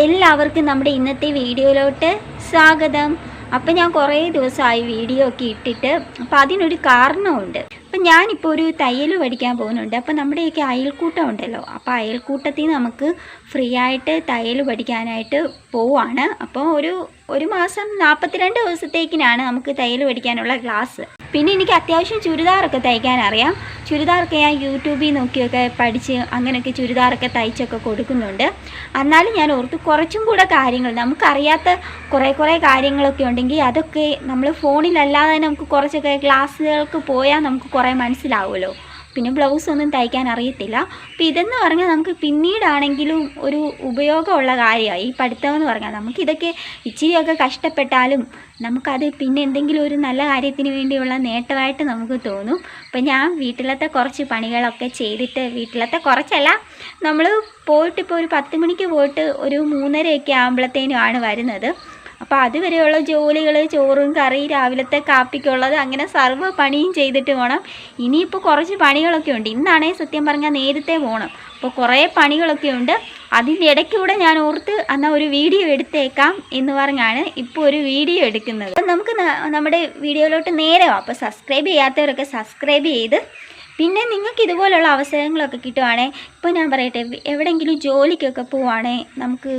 എല്ലാവർക്കും നമ്മുടെ ഇന്നത്തെ വീഡിയോയിലോട്ട് സ്വാഗതം. അപ്പം ഞാൻ കുറേ ദിവസമായി വീഡിയോ ഒക്കെ ഇട്ടിട്ട് അപ്പം അതിനൊരു കാരണമുണ്ട്. അപ്പം ഞാനിപ്പോൾ ഒരു തയ്യൽ പഠിക്കാൻ പോകുന്നുണ്ട്. അപ്പം നമ്മുടെയൊക്കെ അയൽക്കൂട്ടം ഉണ്ടല്ലോ. അപ്പോൾ അയൽക്കൂട്ടത്തിൽ നമുക്ക് ഫ്രീ ആയിട്ട് തയ്യൽ പഠിക്കാനായിട്ട് പോവാണ്. അപ്പോൾ ഒരു ഒരു മാസം നാൽപ്പത്തിരണ്ട് ദിവസത്തേക്കിനാണ് നമുക്ക് തയ്യൽ പഠിക്കാനുള്ള ക്ലാസ്. പിന്നെ എനിക്ക് അത്യാവശ്യം ചുരിദാറൊക്കെ തയ്ക്കാൻ അറിയാം. ചുരിദാറൊക്കെ ഞാൻ യൂട്യൂബിൽ നോക്കിയൊക്കെ പഠിച്ച് അങ്ങനെയൊക്കെ ചുരിദാറൊക്കെ തയ്ച്ചൊക്കെ കൊടുക്കുന്നുണ്ട്. എന്നാലും ഞാൻ ഓർത്ത് കുറച്ചും കൂടെ കാര്യങ്ങൾ നമുക്കറിയാത്ത കുറേ കുറേ കാര്യങ്ങളൊക്കെ ഉണ്ടെങ്കിൽ അതൊക്കെ നമ്മൾ ഫോണിലല്ലാതെ നമുക്ക് കുറച്ചൊക്കെ ക്ലാസ്സുകൾക്ക് പോയാൽ നമുക്ക് കുറേ മനസ്സിലാവുമല്ലോ. പിന്നെ ബ്ലൗസ് ഒന്നും തയ്ക്കാൻ അറിയത്തില്ല. അപ്പം ഇതെന്ന് പറഞ്ഞാൽ നമുക്ക് പിന്നീടാണെങ്കിലും ഒരു ഉപയോഗമുള്ള കാര്യമായി. ഈ പഠിത്തം എന്ന് പറഞ്ഞാൽ നമുക്കിതൊക്കെ ഇച്ചിരിയൊക്കെ കഷ്ടപ്പെട്ടാലും നമുക്കത് പിന്നെ എന്തെങ്കിലും ഒരു നല്ല കാര്യത്തിന് വേണ്ടിയുള്ള നേട്ടമായിട്ട് നമുക്ക് തോന്നും. അപ്പം ഞാൻ വീട്ടിലത്തെ കുറച്ച് പണികളൊക്കെ ചെയ്തിട്ട് വീട്ടിലത്തെ കുറച്ചല്ല നമ്മൾ പോയിട്ട് ഇപ്പോൾ ഒരു പത്ത് മണിക്ക് പോയിട്ട് ഒരു മൂന്നരയൊക്കെ ആകുമ്പോഴത്തേനുമാണ് വരുന്നത്. അപ്പോൾ അതുവരെയുള്ള ജോലികൾ ചോറും കറി രാവിലത്തെ കാപ്പിക്കുള്ളത് അങ്ങനെ സർവ പണിയും ചെയ്തിട്ട് പോകണം ഇനിയിപ്പോൾ കുറച്ച് പണികളൊക്കെ ഉണ്ട്. ഇന്നാണേ സത്യം പറഞ്ഞാൽ നേരത്തെ പോകണം അപ്പോൾ കുറേ പണികളൊക്കെ ഉണ്ട്. അതിന്റെ ഇടയ്ക്കൂടെ ഞാൻ ഓർത്ത് എന്നാൽ ഒരു വീഡിയോ എടുത്തേക്കാം എന്ന് പറഞ്ഞാണ് ഇപ്പോൾ ഒരു വീഡിയോ എടുക്കുന്നത്. നമുക്ക് നമ്മുടെ വീഡിയോയിലോട്ട് നേരെ അപ്പോൾ സബ്സ്ക്രൈബ് ചെയ്യാത്തവരൊക്കെ സബ്സ്ക്രൈബ് ചെയ്ത് പിന്നെ നിങ്ങൾക്ക് ഇതുപോലുള്ള അവസരങ്ങളൊക്കെ കിട്ടുവാണെങ്കിൽ ഇപ്പോൾ ഞാൻ പറയട്ടെ എവിടെയെങ്കിലും ജോലിക്കൊക്കെ പോവുകയാണെങ്കിൽ നമുക്ക്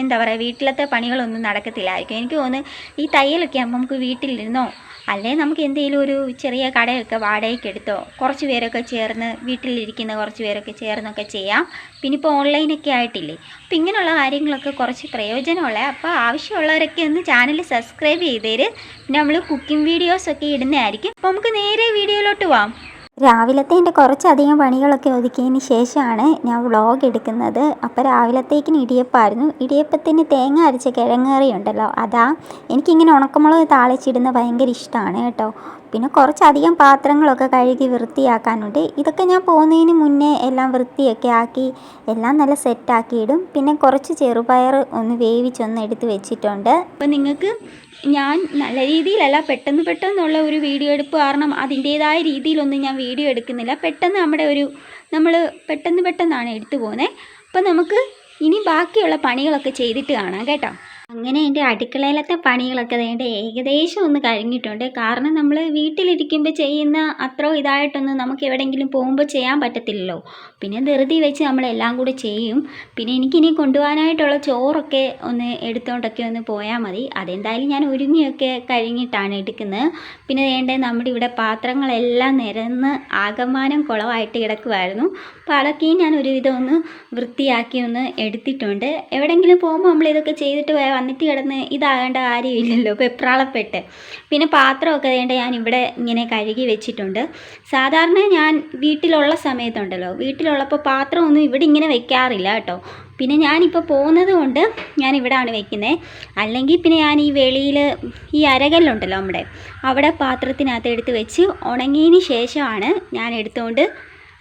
എന്താ പറയുക വീട്ടിലത്തെ പണികളൊന്നും നടക്കത്തില്ലായിരിക്കും. എനിക്ക് തോന്നുന്നു ഈ തയ്യലൊക്കെ ആകുമ്പോൾ നമുക്ക് വീട്ടിലിരുന്നോ അല്ലേ നമുക്ക് എന്തെങ്കിലും ഒരു ചെറിയ കടയൊക്കെ വാടകയ്ക്ക് എടുത്തോ കുറച്ച് പേരൊക്കെ ചേർന്ന് വീട്ടിലിരിക്കുന്ന കുറച്ച് പേരൊക്കെ ചേർന്നൊക്കെ ചെയ്യാം. പിന്നെ ഇപ്പോൾ ഓൺലൈനൊക്കെ ആയിട്ടില്ലേ. അപ്പോൾ ഇങ്ങനെയുള്ള കാര്യങ്ങളൊക്കെ കുറച്ച് പ്രയോജനമുള്ള. അപ്പോൾ ആവശ്യമുള്ളവരൊക്കെ ഒന്ന് ചാനൽ സബ്സ്ക്രൈബ് ചെയ്തേര്. പിന്നെ നമ്മൾ കുക്കിംഗ് വീഡിയോസൊക്കെ ഇടുന്നതായിരിക്കും. അപ്പോൾ നമുക്ക് നേരെ വീഡിയോയിലോട്ട് പോവാം. രാവിലത്തെ എന്റെ കുറച്ചധികം പണികളൊക്കെ ഒതുക്കിയതിന് ശേഷമാണ് ഞാൻ വ്ളോഗ് എടുക്കുന്നത്. അപ്പോൾ രാവിലത്തേക്കിന് ഇടിയപ്പമായിരുന്നു ഇടിയപ്പത്തിന് തേങ്ങ അരച്ച കിഴങ്ങേറി ഉണ്ടല്ലോ അതാ എനിക്കിങ്ങനെ ഉണക്കമുളക് താളിച്ചിടുന്ന ഭയങ്കര ഇഷ്ടമാണ് കേട്ടോ. പിന്നെ കുറച്ചധികം പാത്രങ്ങളൊക്കെ കഴുകി വൃത്തിയാക്കാനുണ്ട്. ഇതൊക്കെ ഞാൻ പോകുന്നതിന് മുന്നേ എല്ലാം വൃത്തിയൊക്കെ ആക്കി എല്ലാം നല്ല സെറ്റാക്കി ഇടും പിന്നെ കുറച്ച് ചെറുപയർ ഒന്ന് വേവിച്ചൊന്ന് എടുത്ത് വെച്ചിട്ടുണ്ട്. അപ്പോൾ നിങ്ങൾക്ക് ഞാൻ നല്ല രീതിയിലല്ല പെട്ടെന്ന് പെട്ടെന്നുള്ള ഒരു വീഡിയോ എടുപ്പ് കാരണം അതിന്റേതായ രീതിയിലൊന്നും ഞാൻ വീഡിയോ എടുക്കുന്നില്ല. പെട്ടെന്ന് നമ്മുടെ ഒരു നമ്മൾ പെട്ടെന്ന് പെട്ടെന്നാണ് എടുത്തു പോകുന്നത് അപ്പോൾ നമുക്ക് ഇനി ബാക്കിയുള്ള പണികളൊക്കെ ചെയ്തിട്ട് കാണാം കേട്ടോ. അങ്ങനെ എന്റെ അടുക്കളയിലത്തെ പണികളൊക്കെ വേണ്ട ഏകദേശം ഒന്ന് കഴിഞ്ഞിട്ടുണ്ട്. കാരണം നമ്മൾ വീട്ടിലിരിക്കുമ്പോൾ ചെയ്യുന്ന അത്ര ഇതായിട്ടൊന്നും നമുക്ക് എവിടെയെങ്കിലും പോകുമ്പോൾ ചെയ്യാൻ പറ്റത്തില്ലല്ലോ. പിന്നെ ധൃതി വെച്ച് നമ്മളെല്ലാം കൂടി ചെയ്യും. പിന്നെ എനിക്കിനി കൊണ്ടുപോകാനായിട്ടുള്ള ചോറൊക്കെ ഒന്ന് എടുത്തോണ്ടൊക്കെ ഒന്ന് പോയാൽ മതി. അതെന്തായാലും ഞാൻ ഒരുങ്ങിയൊക്കെ കഴിഞ്ഞിട്ടാണ് എടുക്കുന്നത്. പിന്നെ വേണ്ട നമ്മുടെ ഇവിടെ പാത്രങ്ങളെല്ലാം നിരന്ന് ആകമാനം കുളമായിട്ട് കിടക്കുമായിരുന്നു അപ്പോൾ അതൊക്കെയും ഞാൻ ഒരുവിധം ഒന്ന് വൃത്തിയാക്കി ഒന്ന് എടുത്തിട്ടുണ്ട്. എവിടെയെങ്കിലും പോകുമ്പോൾ നമ്മൾ ഇതൊക്കെ ചെയ്തിട്ട് വേ- വന്നിട്ട് കിടന്ന് ഇതാകേണ്ട കാര്യമില്ലല്ലോ പെപ്രാളപ്പെട്ട് പിന്നെ പാത്രമൊക്കെ വേണ്ട ഞാൻ ഇവിടെ ഇങ്ങനെ കഴുകി വെച്ചിട്ടുണ്ട്. സാധാരണ ഞാൻ വീട്ടിലുള്ള സമയത്തുണ്ടല്ലോ വീട്ടിലുള്ളപ്പോൾ പാത്രമൊന്നും ഇവിടെ ഇങ്ങനെ വെക്കാറില്ല കേട്ടോ. പിന്നെ ഞാനിപ്പോൾ പോകുന്നത് കൊണ്ട് ഞാൻ ഇവിടെയാണ് വെക്കുന്നത് അല്ലെങ്കിൽ പിന്നെ ഞാൻ ഈ വെളിയിൽ ഈ അരകല്ലുണ്ടല്ലോ നമ്മുടെ അവിടെ പാത്രത്തിനകത്ത് എടുത്ത് വെച്ച് ഉണങ്ങിയതിന് ശേഷമാണ് ഞാൻ എടുത്തുകൊണ്ട്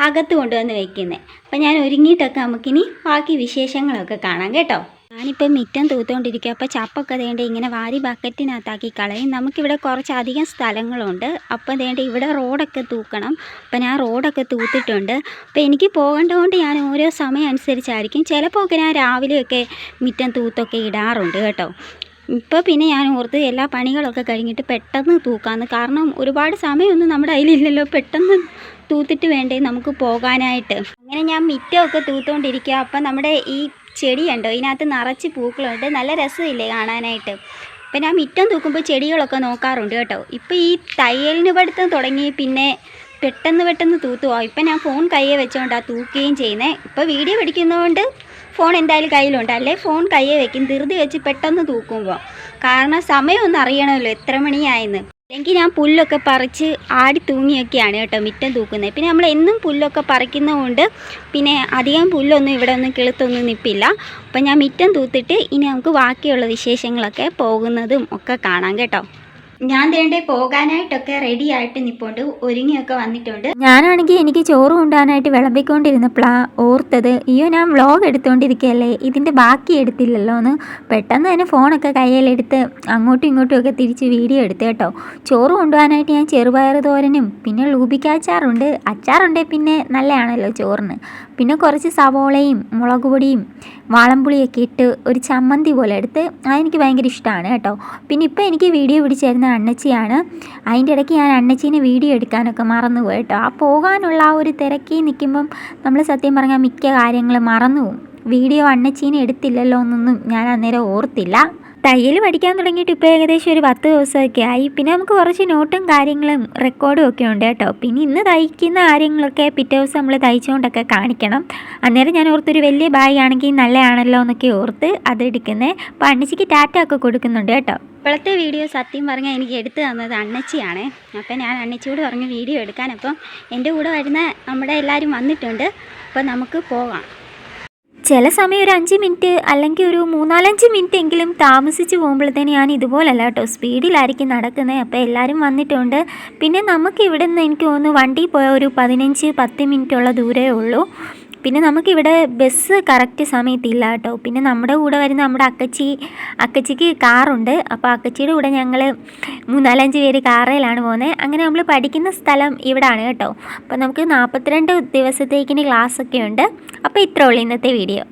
അകത്ത് കൊണ്ടുവന്ന് വെക്കുന്നത് അപ്പം ഞാൻ ഒരുങ്ങിയിട്ടൊക്കെ നമുക്കിനി ബാക്കി വിശേഷങ്ങളൊക്കെ കാണാം കേട്ടോ. ഞാനിപ്പോൾ മിറ്റം തൂത്തുകൊണ്ടിരിക്കുക അപ്പോൾ ചപ്പൊക്കെ വേണ്ട ഇങ്ങനെ വാരി ബക്കറ്റിനകത്താക്കി കളയും. നമുക്കിവിടെ കുറച്ചധികം സ്ഥലങ്ങളുണ്ട്. അപ്പോൾ വേണ്ട ഇവിടെ റോഡൊക്കെ തൂക്കണം. അപ്പോൾ ഞാൻ റോഡൊക്കെ തൂത്തിട്ടുണ്ട്. അപ്പോൾ എനിക്ക് പോകേണ്ടതുകൊണ്ട് ഞാൻ ഓരോ സമയം അനുസരിച്ചായിരിക്കും. ചിലപ്പോൾ ഒക്കെ ഞാൻ രാവിലെയൊക്കെ മിറ്റം തൂത്തൊക്കെ ഇടാറുണ്ട് കേട്ടോ. ഇപ്പോൾ പിന്നെ ഞാൻ ഓർത്ത് എല്ലാ പണികളൊക്കെ കഴിഞ്ഞിട്ട് പെട്ടെന്ന് തൂക്കാമെന്ന് കാരണം ഒരുപാട് സമയമൊന്നും നമ്മുടെ കയ്യിലില്ലല്ലോ. പെട്ടെന്ന് തൂത്തിട്ട് വേണ്ടേ നമുക്ക് പോകാനായിട്ട്. അങ്ങനെ ഞാൻ മിറ്റമൊക്കെ തൂത്തുകൊണ്ടിരിക്കുക അപ്പം നമ്മുടെ ഈ ചെടി കണ്ടോ ഇതിനകത്ത് നിറച്ച് പൂക്കളുണ്ട്. നല്ല രസമില്ലേ കാണാനായിട്ട്. അപ്പം ഞാൻ മുറ്റം തൂക്കുമ്പോൾ ചെടികളൊക്കെ നോക്കാറുണ്ട് കേട്ടോ. ഇപ്പോൾ ഈ തയ്യലിന് പഠിത്തം തുടങ്ങി പിന്നെ പെട്ടെന്ന് പെട്ടെന്ന് തൂത്തു പോകാം ഇപ്പം ഞാൻ ഫോൺ കയ്യെ വെച്ചുകൊണ്ടാണ് തൂക്കുകയും ചെയ്യുന്നത് ഇപ്പോൾ വീഡിയോ പിടിക്കുന്നതുകൊണ്ട് ഫോൺ എന്തായാലും കയ്യിലുണ്ട്. അല്ലേ? ഫോൺ കയ്യെ വെക്കും. ധൃതി വെച്ച് പെട്ടെന്ന് തൂക്കുമ്പോൾ കാരണം സമയമൊന്നും അറിയണമല്ലോ എത്ര മണിയായെന്ന്. അല്ലെങ്കിൽ ഞാൻ പുല്ലൊക്കെ പറിച്ച് ആടി തൂങ്ങിയൊക്കെയാണ് കേട്ടോ മിറ്റം തൂക്കുന്നത്. പിന്നെ നമ്മൾ എന്നും പുല്ലൊക്കെ പറിക്കുന്നതുകൊണ്ട് പിന്നെ അധികം പുല്ലൊന്നും ഇവിടെ ഒന്നും കിളുത്തൊന്നും നിൽപ്പില്ല അപ്പം ഞാൻ മിറ്റം തൂത്തിട്ട് ഇനി നമുക്ക് ബാക്കിയുള്ള വിശേഷങ്ങളൊക്കെ പോകുന്നതും ഒക്കെ കാണാം കേട്ടോ. ഞാൻ തേണ്ടേ പോകാനായിട്ടൊക്കെ റെഡി ആയിട്ട് നിൽപ്പുണ്ട് ഒരുങ്ങിയൊക്കെ വന്നിട്ടുണ്ട്. ഞാനാണെങ്കിൽ എനിക്ക് ചോറ് കൊണ്ടുപോകാനായിട്ട് വിളമ്പിക്കൊണ്ടിരുന്നപ്പോഴാണ് ഓർത്തത് അയ്യോ ഞാൻ വ്ളോഗ് എടുത്തുകൊണ്ടിരിക്കുകയല്ലേ ഇതിന്റെ ബാക്കി എടുത്തില്ലല്ലോ എന്ന് പെട്ടെന്ന് തന്നെ ഫോണൊക്കെ കയ്യിലെടുത്ത് അങ്ങോട്ടും ഇങ്ങോട്ടും ഒക്കെ തിരിച്ച് വീഡിയോ എടുത്ത് കേട്ടോ. ചോറ് കൊണ്ടുപോകാനായിട്ട് ഞാൻ ചെറുപയർ തോരനും പിന്നെ ലൂബിക്ക അച്ചാറുണ്ട്. അച്ചാറുണ്ടെങ്കിൽ പിന്നെ നല്ലതാണല്ലോ ചോറിന്. പിന്നെ കുറച്ച് സവോളയും മുളക് പൊടിയും വാളംപുളിയൊക്കെ ഇട്ട് ഒരു ചമ്മന്തി പോലെ എടുത്ത് അതെനിക്ക് ഭയങ്കര ഇഷ്ടമാണ് കേട്ടോ. പിന്നെ ഇപ്പോൾ എനിക്ക് വീഡിയോ പിടിച്ചു തരുന്ന അണ്ണച്ചിയാണ്. അതിന്റെ ഇടയ്ക്ക് ഞാൻ അണ്ണച്ചീനെ വീഡിയോ എടുക്കാനൊക്കെ മറന്നു പോയി കേട്ടോ. ആ പോകാനുള്ള ആ ഒരു തിരക്കി നിൽക്കുമ്പം നമ്മൾ സത്യം പറഞ്ഞാൽ മിക്ക കാര്യങ്ങളും മറന്നു വീഡിയോ അണ്ണച്ചീനെ എടുത്തില്ലല്ലോ എന്നൊന്നും ഞാൻ അന്നേരം ഓർത്തില്ല. തയ്യൽ പഠിക്കാൻ തുടങ്ങിയിട്ട് ഇപ്പോൾ ഏകദേശം ഒരു പത്ത് ദിവസമൊക്കെ ആയി. പിന്നെ നമുക്ക് കുറച്ച് നോട്ടും കാര്യങ്ങളും റെക്കോർഡും ഒക്കെ ഉണ്ട് കേട്ടോ. പിന്നെ ഇന്ന് തയ്ക്കുന്ന കാര്യങ്ങളൊക്കെ പിറ്റേ ദിവസം നമ്മൾ തയ്ച്ചുകൊണ്ടൊക്കെ കാണിക്കണം. അന്നേരം ഞാൻ ഓർത്തൊരു വലിയ ബാഗ് ആണെങ്കിൽ നല്ലതാണല്ലോ എന്നൊക്കെ ഓർത്ത് അത് എടുക്കുന്നത് അണ്ണച്ചിക്ക് ടാറ്റ ഒക്കെ കൊടുക്കുന്നുണ്ട് കേട്ടോ. ഇപ്പോഴത്തെ വീഡിയോ സത്യം പറഞ്ഞാൽ എനിക്ക് എടുത്തു തന്നത് അണ്ണച്ചിയാണ്. അപ്പോൾ ഞാൻ അണ്ണച്ചിയോട് പറഞ്ഞ് വീഡിയോ എടുക്കാൻ. അപ്പം എന്റെ കൂടെ വരുന്ന നമ്മുടെ എല്ലാവരും വന്നിട്ടുണ്ട്. അപ്പോൾ നമുക്ക് പോകാം. ചില സമയം ഒരു അഞ്ച് മിനിറ്റ് അല്ലെങ്കിൽ ഒരു മൂന്നാലഞ്ച് മിനിറ്റ് എങ്കിലും താമസിച്ച് പോകുമ്പോഴത്തേന് ഞാൻ ഇതുപോലല്ല കേട്ടോ. സ്പീഡിലായിരിക്കും നടക്കുന്നത് അപ്പോൾ എല്ലാവരും വന്നിട്ടുണ്ട്. പിന്നെ നമുക്ക് ഇവിടെ നിന്ന് എനിക്ക് തോന്നുന്നു വണ്ടി പോയ ഒരു പതിനഞ്ച് പത്ത് മിനിറ്റുള്ള ദൂരമേ ഉള്ളൂ. പിന്നെ നമുക്കിവിടെ ബസ് കറക്റ്റ് സമയത്തില്ല കേട്ടോ. പിന്നെ നമ്മുടെ കൂടെ വരുന്ന നമ്മുടെ അക്കച്ചി അക്കച്ചിക്ക് കാറുണ്ട്. അപ്പോൾ അക്കച്ചിയുടെ കൂടെ ഞങ്ങൾ മൂന്നാലഞ്ച് പേര് കാറിലാണ് പോകുന്നത് അങ്ങനെ നമ്മൾ പഠിക്കുന്ന സ്ഥലം ഇവിടാണ് കേട്ടോ. അപ്പോൾ നമുക്ക് നാൽപ്പത്തിരണ്ട് ദിവസത്തേക്കിന് ക്ലാസ്സൊക്കെ ഉണ്ട്. അപ്പോൾ ഇത്രേ ഉള്ളൂ ഇന്നത്തെ വീഡിയോ